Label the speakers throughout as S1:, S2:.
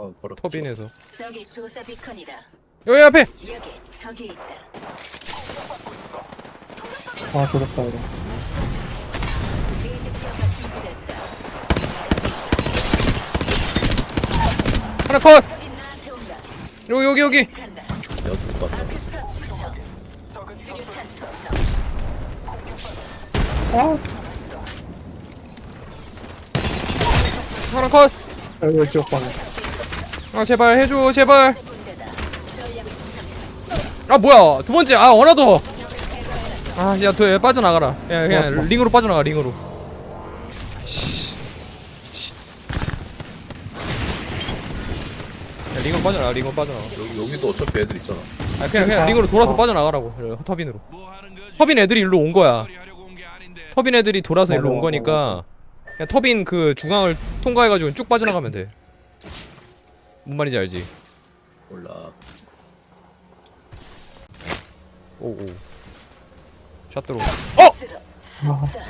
S1: 어, 바로
S2: 터빈에서
S3: 저기 조사 비컨이다.
S2: 여기 앞에
S3: 여기 저기 있다.
S4: 아 조졌다
S3: 티어가 준비됐다.
S2: 하나 컷
S3: 저기 나한테 온다.
S2: 여기 여기 여기
S3: 간다.
S1: 여줄 것 같아.
S3: 아크스타 투척. 수류탄 투척.
S4: 아
S2: 하나 컷
S4: 여기 지옥방에
S2: 아 제발 해줘 제발. 아 뭐야? 두 번째. 아 원하더 아야 더 빠져나가라. 야 그냥
S4: 뭐, 뭐.
S2: 링으로 빠져나가 링으로. 씨. 야, 링으로 빠져나가 링으로 빠져나가.
S1: 여기 여기도 어차피 애들 있잖아.
S2: 아 그냥 그냥 링으로 돌아서
S4: 어.
S2: 빠져나가라고 터빈으로. 터빈 애들이 일로 온 거야. 터빈 애들이 돌아서 일로 온 거니까. 그냥 터빈 그 중앙을 통과해가지고 쭉 빠져나가면 돼 뭔 말인지 알지
S1: 몰라.
S2: 오오 샷 들어
S3: 도와줘.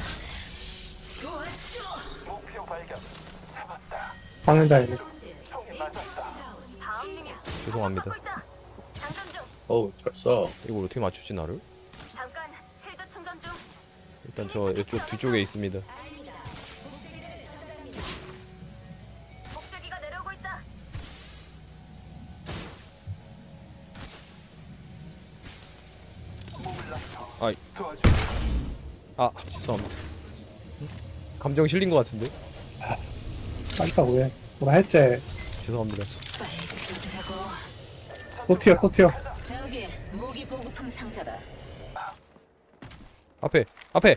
S4: 방는다 얘네
S2: 죄송합니다
S1: 어우 잘 쏴.
S2: 이걸 어떻게 맞추지 나를? 일단 저 이쪽 뒤쪽에 있습니다 아 죄송합니다 감정 실린 것 같은데
S4: 깜짝 왜 뭐라 했지
S2: 죄송합니다.
S4: 또 튀어 또 튀어
S3: 저기 무기 보급품 상자다.
S2: 앞에 앞에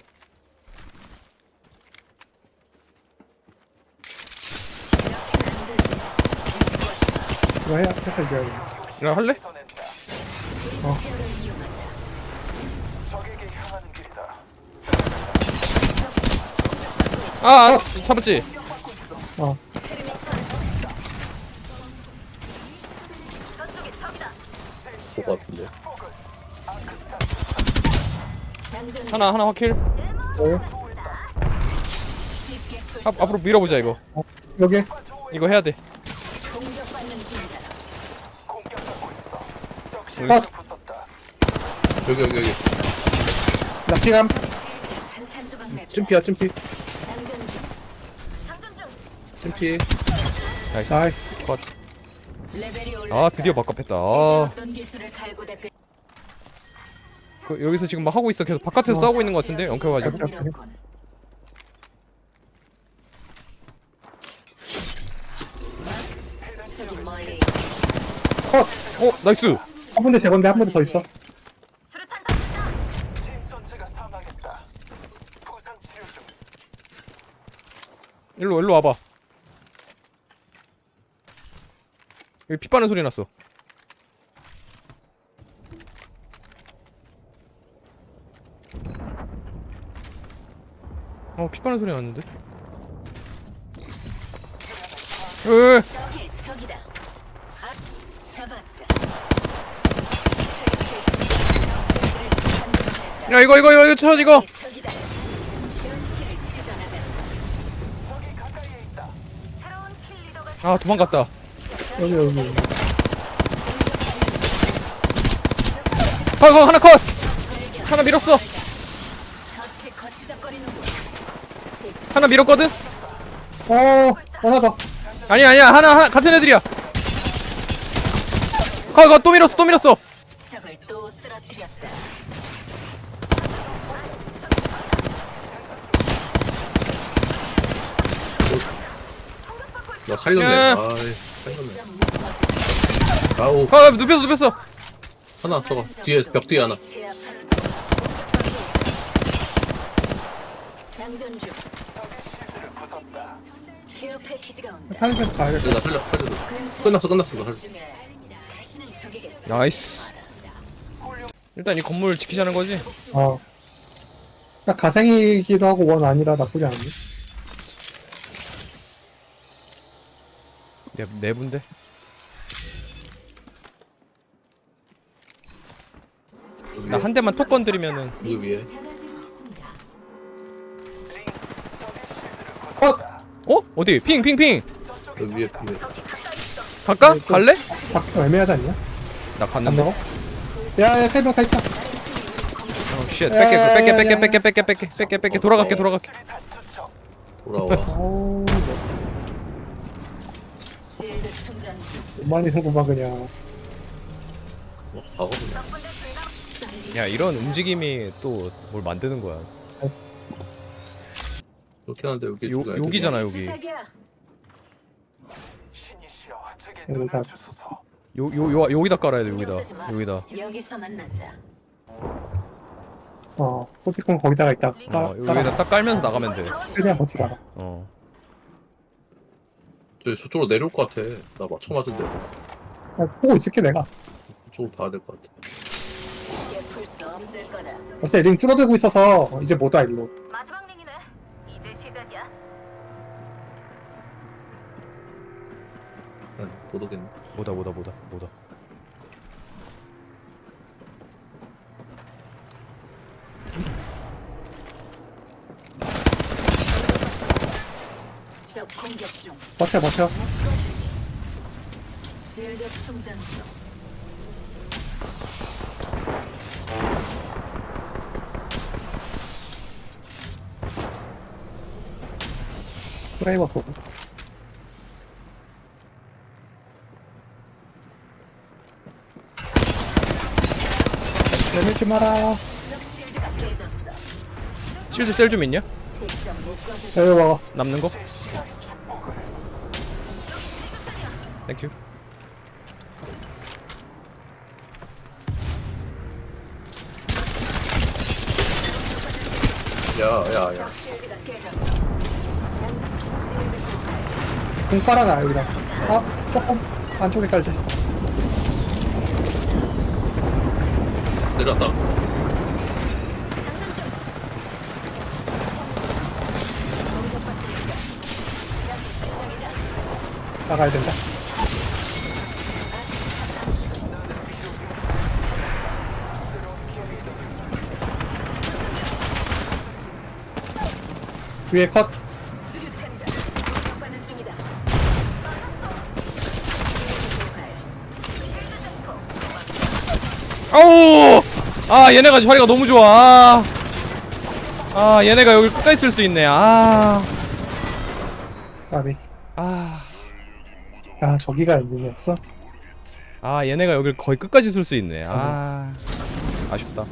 S3: 이렇게는 안 되지.
S4: 이거 해야 야
S2: 할래?
S3: 티어를 이용하자.
S2: 아, 아 잡았지?
S4: 어
S1: 같은데.
S2: 하나 하나 확킬
S3: 풀
S2: 앞, 앞으로 밀어보자 이거
S4: 여기
S2: 이거 해야 돼
S3: 중이다.
S1: 여기 여기 여기.
S4: 나 피감.
S1: 찜피야 찜피. 찜피.
S2: 나이스
S4: 나이스
S2: 컷.
S3: 레벨이 올라.
S2: 아 드디어 바깥했다 아
S3: 어떤 기술을 갈고 닦을
S2: 그, 여기서 지금 막 하고 있어 계속 바깥에서 싸우고 있는 것 같은데 엉켜가지고
S3: 밀었군. 저기 멀리
S4: 컷!
S2: 어 나이스
S4: 한 군데 제건데 한 군데 더 있어.
S2: 일로 일로 와봐 여기 피 빠는 소리 났어. 어 피 빠는 소리 났는데? 으.
S3: 아.
S2: 야 이거 이거 이거 이거 쳐 이거. 아 도망갔다
S4: 여기 여기
S2: 아 이거 하나 컷 하나 밀었어. 하나 밀었거든
S4: 어 하나 더
S2: 아니야 아니야 하나 하나 같은 애들이야 가가 또 밀었어 또 밀었어.
S1: 나 살렸네.
S2: 야.
S1: 아이 살렸네. 아우
S2: 아 눕혔어 눕혔어
S1: 하나 저거 뒤에 벽 뒤에 하나.
S3: 제압하지. 장전 중. 케어 패키지가 온다.
S4: 가야겠다
S1: 나 살려 살려줘.
S3: 근처
S1: 끝났어 끝났어 나 살려.
S2: 나이스 일단 이 건물 지키자는 거지
S4: 어 야, 가생이기도 하고 원 아니라 나쁘지 않네
S2: 네, 내분데
S1: 여기
S2: 나한 대만 톡 건드리면은
S1: 여기 위에.
S4: 컷!
S2: 어? 어디? 핑 핑 핑!
S1: 여기 위에 위에.
S2: 갈까?
S4: 네, 또-
S2: 갈래?
S4: 밖에 애매하지 않냐?
S2: 나
S4: 안
S2: 갔는데
S4: 먹어? 야야 세 명 다 있다
S2: 어, 쉣 뺄게
S4: 야,
S2: 뺄게
S4: 야,
S2: 뺄게
S4: 야,
S2: 뺄게 뺄게 뺄게 뺄게 뺄게 돌아갈게 돌아갈게
S1: 돌아와.
S3: 실드 충전 중.
S4: 많이 생고만 그냥.
S5: 덕분에 불감.
S2: 야 이런 움직임이 또 뭘 만드는 거야
S1: 이렇게 하는데 여기
S2: 요,
S1: 누가
S2: 여기잖아 여기
S3: 주사기야.
S4: 여기다
S2: 요, 요, 요, 여기다 깔아야 돼 여기다 여기다
S3: 여기서 만나자.
S4: 어 포티콘 거기다가 있다
S2: 어,
S4: 까,
S2: 여기다 딱 깔면서 나가면 돼
S4: 최대한 버티다가
S2: 어.
S1: 저 저쪽으로 내려올 것 같아. 나 맞춰 맞은 데서.
S4: 야, 보고 있을게 내가
S1: 저쪽으로 봐야 될 것 같아.
S3: 쉽게 풀수 없을 거다.
S4: 어차피 링 줄어들고 있어서 이제 못 와 일로
S5: 마지막 링이네. 이제 시작이야.
S1: 응, 못 오겠네.
S2: 뭐다 뭐다 뭐다 뭐다
S3: 적 공격 중.
S4: 버텨 버텨
S3: 실드 충전 중.
S4: 프레이버 쏘고 내밀지 마라
S3: 적 실드가 깨졌어.
S2: 실드 셀 좀 있냐?
S3: 직접.
S4: 여기 먹어
S2: 남는 거? 땡큐
S1: 야, 야, 야.
S3: 적 실드가 깨졌어. 장 실드 폭발.
S4: 공 깔아놔 여기다 아 조금 안쪽에 깔지
S1: 내려왔다.
S4: 나가야 된다 위에 컷.
S2: 아우! 아 얘네가 자리가 너무 좋아. 아, 아 얘네가 여기 끝까지 쓸 수 있네. 아.
S4: 까비.
S2: 아,
S4: 야 저기가 있는였어?
S2: 아 얘네가 여길 거의 끝까지 쓸 수 있네. 아. 아쉽다